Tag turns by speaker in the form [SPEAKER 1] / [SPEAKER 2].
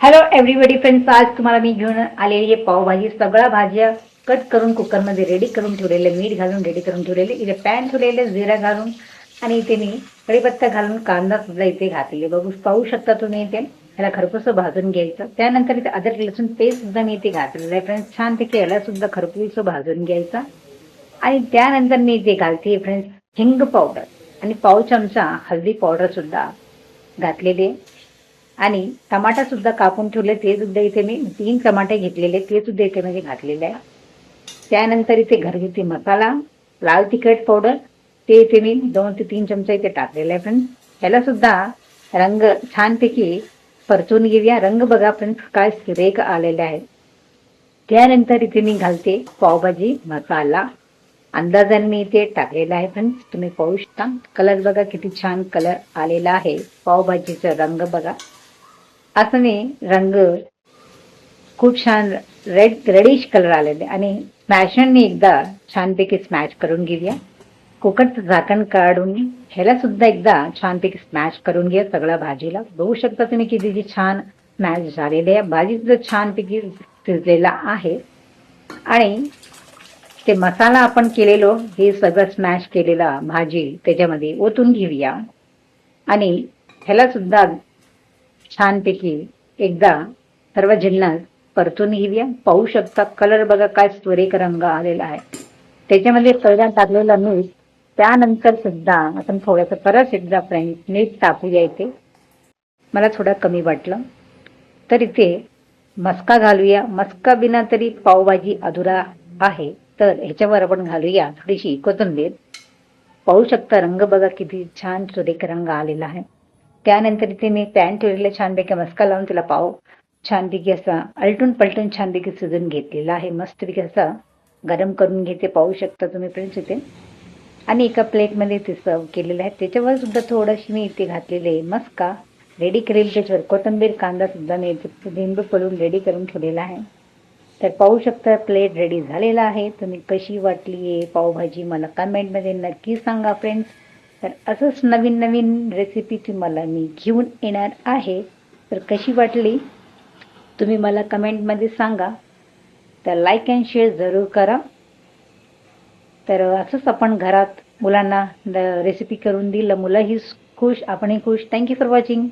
[SPEAKER 1] Hello everybody friends आज तुम्हाला मी घेऊन आलेली आहे पावभाजी. सगळ्या भाज्या कट करून कुकरमध्ये रेडी करून ठेवलेले मीठ घालून रेडी करून ठेवलेले इथे पॅन ठेवलेले जिरा घालून आणि इथे मी कढीपत्ता घालून कांदा सुद्धा इथे घातलेले. बघू पाहू शकता तुम्ही इथे. ह्याला खरपूस भाजून घ्यायचं. त्यानंतर इथे अदरक लसूण पेस्ट सुद्धा मी इथे घातलेलं आहे. फ्रेंड्स छानपैकी याला सुद्धा खरपूस भाजून घ्यायचा. आणि त्यानंतर मी इथे घालते फ्रेंड्स हिंग पावडर आणि पाव चमचा हळदी पावडर सुद्धा घातलेली. आहे आणि टमाटा सुद्धा कापून ठेवले ते सुद्धा इथे मी तीन टमाटे घेतलेले ते सुद्धा इथे म्हणजे घातलेले आहे. त्यानंतर इथे घरगुती मसाला लाल तिखट पावडर ते इथे मी दोन ते तीन चमचा इथे टाकलेले आहे फ्रेंड्स ह्याला सुद्धा रंग छानपैकी परतून घेऊया. रंग बघा फ्रेंड्स काय सुरेख आलेले आहे. त्यानंतर इथे मी घालते पावभाजी मसाला. अंदाजाने मी इथे टाकलेला आहे फ्रेंड्स तुम्ही पाहू शकता. कलर बघा किती छान कलर आलेला आहे. पावभाजीचा रंग बघा. असं रंग खूप छान रेड रेडिश कलर आलेले. आणि स्मॅशरने एकदा छानपैकी स्मॅश करून घेऊया. कुकरचं झाकण काढून ह्याला सुद्धा एकदा छानपैकी स्मॅश करून घ्या सगळ्या भाजीला. बघू शकता तुम्ही किती जी छान स्मॅश झालेली आहे. भाजी सुद्धा छानपैकी शिजलेला आहे. आणि ते मसाला आपण केलेलो हे सगळं स्मॅश केलेला भाजी त्याच्यामध्ये ओतून घेऊया. आणि ह्याला सुद्धा छानपैकी एकदा सर्व जिन्नस परतून घेऊया. पाहू शकता कलर बघा काय सुरेख रंग आलेला आहे. त्याच्यामध्ये पहिला टाकलेला मीठ त्यानंतर सुद्धा आपण थोडंसं परत एकदा फ्रेंड मीठ टाकूया इथे. मला थोडं कमी वाटलं. तर इथे मस्का घालूया. मस्का बिना तरी पावभाजी अधुरा आहे. तर ह्याच्यावर आपण घालूया थोडीशी कोथिंबीर. पाहू शकता रंग बघा किती छान सुरेख रंग आलेला आहे. त्यानंतर इथे मी पॅन ठेवलेला छानपैकी मस्का लावून तिला पाव. छानपैकी असा अलटून पलटून छानपैकी सुजून घेतलेला आहे. मस्तपैकी असा गरम करून घेते. पाहू शकता तुम्ही फ्रेंड्स इथे. आणि एका प्लेटमध्ये ते सर्व केलेलं आहे. त्याच्यावर सुद्धा थोडंशी मी इथे घातलेले आहे मस्का. रेडी करेल त्याच्यावर. कोथिंबीर कांदा सुद्धा मी इथे लिंबू पडून रेडी करून ठेवलेला आहे. तर पाहू शकता प्लेट रेडी झालेला आहे. तुम्ही कशी वाटली आहे पावभाजी मला कमेंटमध्ये नक्की सांगा फ्रेंड्स तर असंच नवीन नवीन रेसिपी तुम्हाला मी घेऊन येणार आहे. तर कशी वाटली? तुम्ही मला कमेंटमध्ये सांगा. तर लाईक अँड शेअर जरूर करा. तर असंच आपण घरात मुलांना रेसिपी करून दिलं. मुलंही खुश आपणही खुश. Thank you for watching